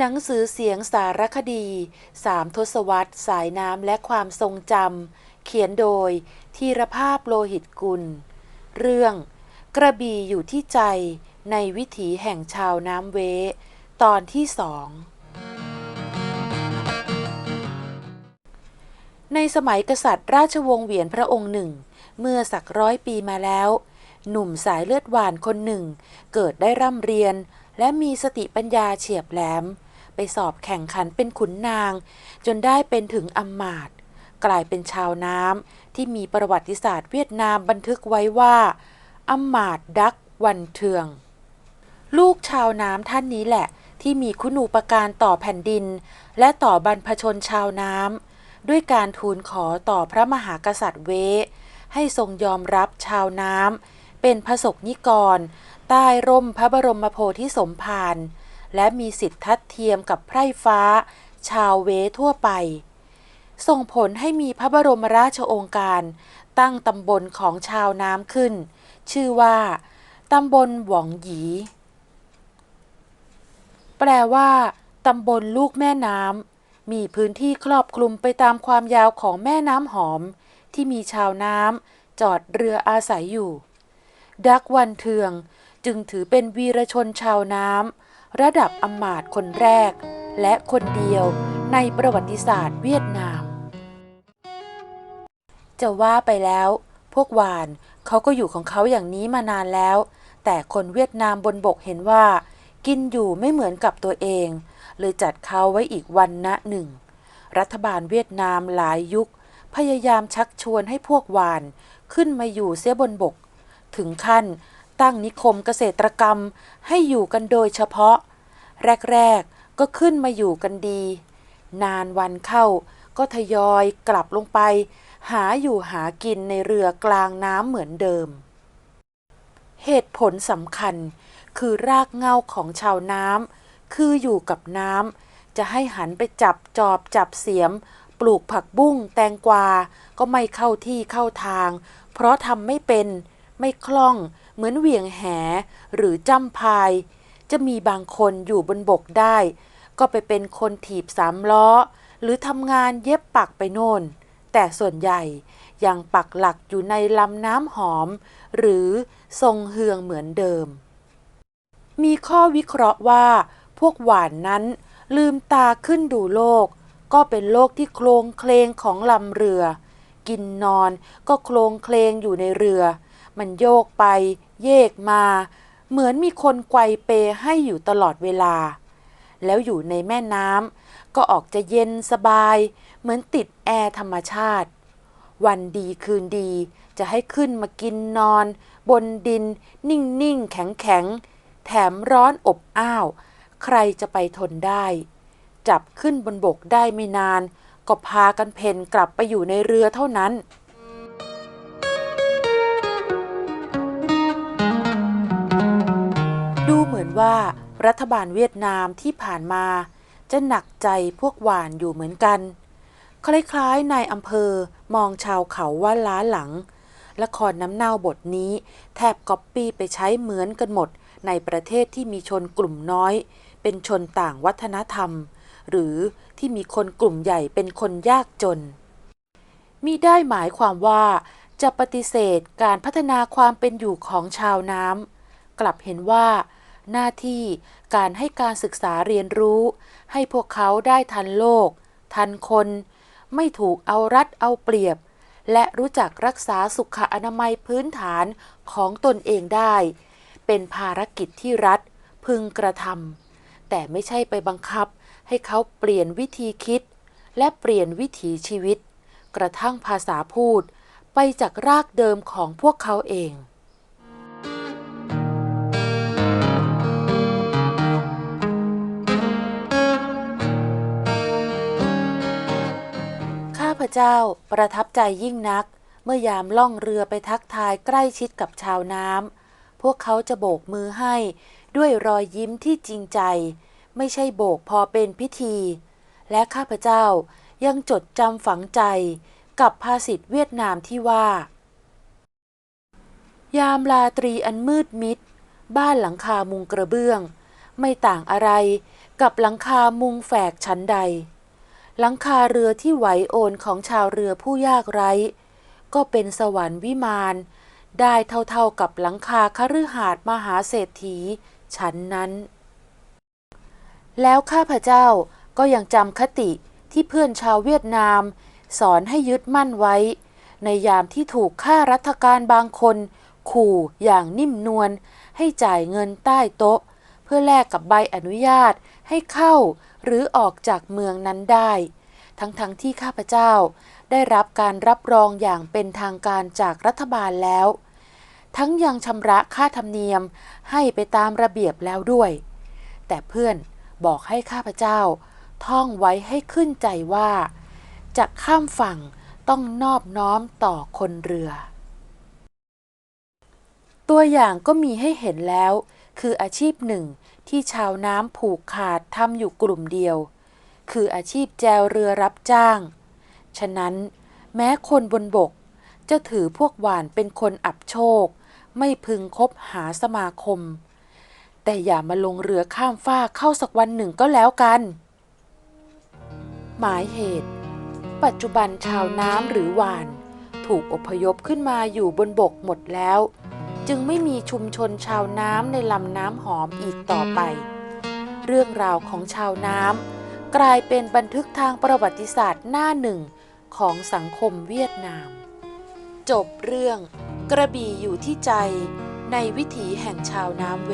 หนังสือเสียงสารคดี สามทศวรรษ สายน้ำและความทรงจำ เขียนโดยธีรภาพโลหิตกุล เรื่อง กระบี่อยู่ที่ใจในวิถีแห่งชาวน้ำเว ตอนที่สอง ในสมัยกษัตริย์ราชวงศ์เหวียนพระองค์หนึ่ง เมื่อสักร้อยปีมาแล้ว หนุ่มสายเลือดหวานคนหนึ่ง เกิดได้ร่ำเรียนและมีสติปัญญาเฉียบแหลม ไปสอบแข่งขันเป็นขุนนาง จนได้เป็นถึงอำมาตย์กลายเป็นชาวน้ำที่มีประวัติศาสตร์เวียดนามบันทึกไว้ว่าอำมาตย์ดักวันเทือง ลูกชาวน้ำท่านนี้แหละ ที่มีคุณูปการต่อแผ่นดิน และต่อบรรพชนชาวน้ำด้วยการทูลขอต่อพระมหากษัตริย์เว ให้ทรงยอมรับชาวน้ำเป็นพระสกนิกร ใต้ร่มพระบรมโพธิสมภาร และมีสิทธิทัดเทียมกับไพร่ฟ้า ชาวเวทั่วไป ส่งผลให้มีพระบรมราชโองการตั้งตำบลของชาวน้ำขึ้น ชื่อว่าตำบลหวองหยี แปลว่าตำบลลูกแม่น้ำมีพื้นที่ครอบคลุมไปตามความยาวของแม่น้ำหอม ที่มีชาวน้ำจอดเรืออาศัยอยู่ ดักวันเทืองจึงถือเป็นวีรชนชาวน้ำ ระดับอำมาตย์คนแรก และคนเดียวในประวัติศาสตร์เวียดนาม จะว่าไปแล้ว พวกวานเขาก็อยู่ของเขาอย่างนี้มานานแล้ว แต่คนเวียดนามบนบกเห็นว่า กินอยู่ไม่เหมือนกับตัวเอง เลยจัดเขาไว้อีกวันณะหนึ่ง รัฐบาลเวียดนามหลายยุค พยายามชักชวนให้พวกวานขึ้นมาอยู่เสียบนบก ถึงขั้น ตั้งนิคมเกษตรกรรมให้อยู่กันโดยเฉพาะ แรก ๆ ก็ขึ้นมาอยู่กันดี นานวันเข้าก็ทยอยกลับลงไป หาอยู่หากินในเรือกลางน้ำเหมือนเดิม เหตุผลสำคัญคือรากเงาของชาวน้ำคืออยู่กับน้ำจะให้หันไปจับจอบจับเสียม ปลูกผักบุ้งแตงกวา ก็ไม่เข้าที่เข้าทาง เพราะทำไม่เป็น ไม่คล่อง เหมือนเหวี่ยงแห หรือจ้ำพาย จะมีบางคนอยู่บนบกได้ ก็ไปเป็นคนถีบสามล้อ หรือทำงานเย็บปักไปโน่น แต่ส่วนใหญ่ยังปักหลักอยู่ในลำน้ำหอม หรือทรงเฮืองเหมือนเดิม มีข้อวิเคราะห์ว่า พวกหวานนั้นลืมตาขึ้นดูโลก ก็เป็นโลกที่โคลงเคลงของลำเรือ กินนอนก็โคลงเคลงอยู่ในเรือ มันโยกไป เยกมา เหมือนมีคนไกวเปให้อยู่ตลอดเวลา แล้วอยู่ในแม่น้ำก็ออกจะเย็นสบาย เหมือนติดแอร์ธรรมชาติ วันดีคืนดีจะให้ขึ้นมากินนอน บนดิน นิ่งนิ่งแข็งแข็งแถมร้อนอบอ้าว ใครจะไปทนได้ จับขึ้นบนบกได้ไม่นาน ก็พากันเพนกลับไปอยู่ในเรือเท่านั้น ว่ารัฐบาลเวียดนามที่ผ่านมา จะหนักใจพวกหวานอยู่เหมือนกัน คล้ายๆนายอำเภอมองชาวเขาว่าล้าหลัง ละครน้ำเน่าบทนี้ แทบก๊อปปี้ไปใช้เหมือนกันหมดในประเทศที่มีชนกลุ่มน้อย เป็นชนต่างวัฒนธรรม หรือที่มีคนกลุ่มใหญ่เป็นคนยากจนมีได้หมายความว่าจะปฏิเสธการพัฒนาความเป็นอยู่ของชาวน้ำกลับเห็นว่า หน้าที่การให้การศึกษาเรียนรู้ ให้พวกเขาได้ทันโลก ทันคน ไม่ถูกเอารัดเอาเปรียบ และรู้จักรักษาสุขอนามัยพื้นฐานของตนเองได้ เป็นภารกิจที่รัฐพึงกระทำแต่ไม่ใช่ไปบังคับให้เขาเปลี่ยนวิธีคิด และเปลี่ยนวิถีชีวิต กระทั่งภาษาพูดไปจากรากเดิมของพวกเขาเอง เจ้าประทับใจยิ่งนัก เมื่อยามล่องเรือไปทักทายใกล้ชิดกับชาวน้ำพวกเขาจะโบกมือให้ด้วยรอยยิ้มที่จริงใจ ไม่ใช่โบกพอเป็นพิธี และข้าพเจ้ายังจดจำฝังใจกับภาษิตเวียดนามที่ว่า ยามราตรีอันมืดมิด บ้านหลังคามุงกระเบื้อง ไม่ต่างอะไรกับหลังคามุงแฝกชั้นใด หลังคาเรือที่ไหวโอนของชาวเรือผู้ยากไร้ ก็เป็นสวรรค์วิมาน ได้เท่าๆกับหลังคาคฤหาสน์มหาเศรษฐีชั้นนั้น แล้วข้าพเจ้าก็ยังจำคติที่เพื่อนชาวเวียดนาม สอนให้ยึดมั่นไว้ ในยามที่ถูกข้ารัฐการบางคน ขู่อย่างนิ่มนวลให้จ่ายเงินใต้โต๊ะ เพื่อแลกกับใบอนุญาตให้เข้าหรือออกจากเมืองนั้นได้ ทั้งๆทที่ข้าพเจ้าได้รับการรับรองอย่างเป็นทางการจากรัฐบาลแล้ว ทั้งยังชำระค่าธรรมเนียมให้ไปตามระเบียบแล้วด้วย แต่เพื่อนบอกให้ข้าพเจ้า ท่องไว้ให้ขึ้นใจว่า จะข้ามฝั่งต้องนอบน้อมต่อคนเรือ ตัวอย่างก็มีให้เห็นแล้ว คืออาชีพหนึ่งที่ชาวน้ำผูกขาดทำอยู่กลุ่มเดียว คืออาชีพแจวเรือรับจ้าง ฉะนั้น แม้คนบนบก จะถือพวกหวานเป็นคนอับโชค ไม่พึงคบหาสมาคม แต่อย่ามาลงเรือข้ามฟากเข้าสักวันหนึ่งก็แล้วกัน หมายเหตุ ปัจจุบันชาวน้ำหรือหวาน ถูกอพยพขึ้นมาอยู่บนบกหมดแล้ว จึงไม่มีชุมชนชาวน้ำในลำน้ำหอมอีกต่อไป เรื่องราวของชาวน้ำกลายเป็นบันทึกทางประวัติศาสตร์หน้าหนึ่งของสังคมเวียดนาม จบเรื่อง กระบี่อยู่ที่ใจในวิถีแห่งชาวน้ำเว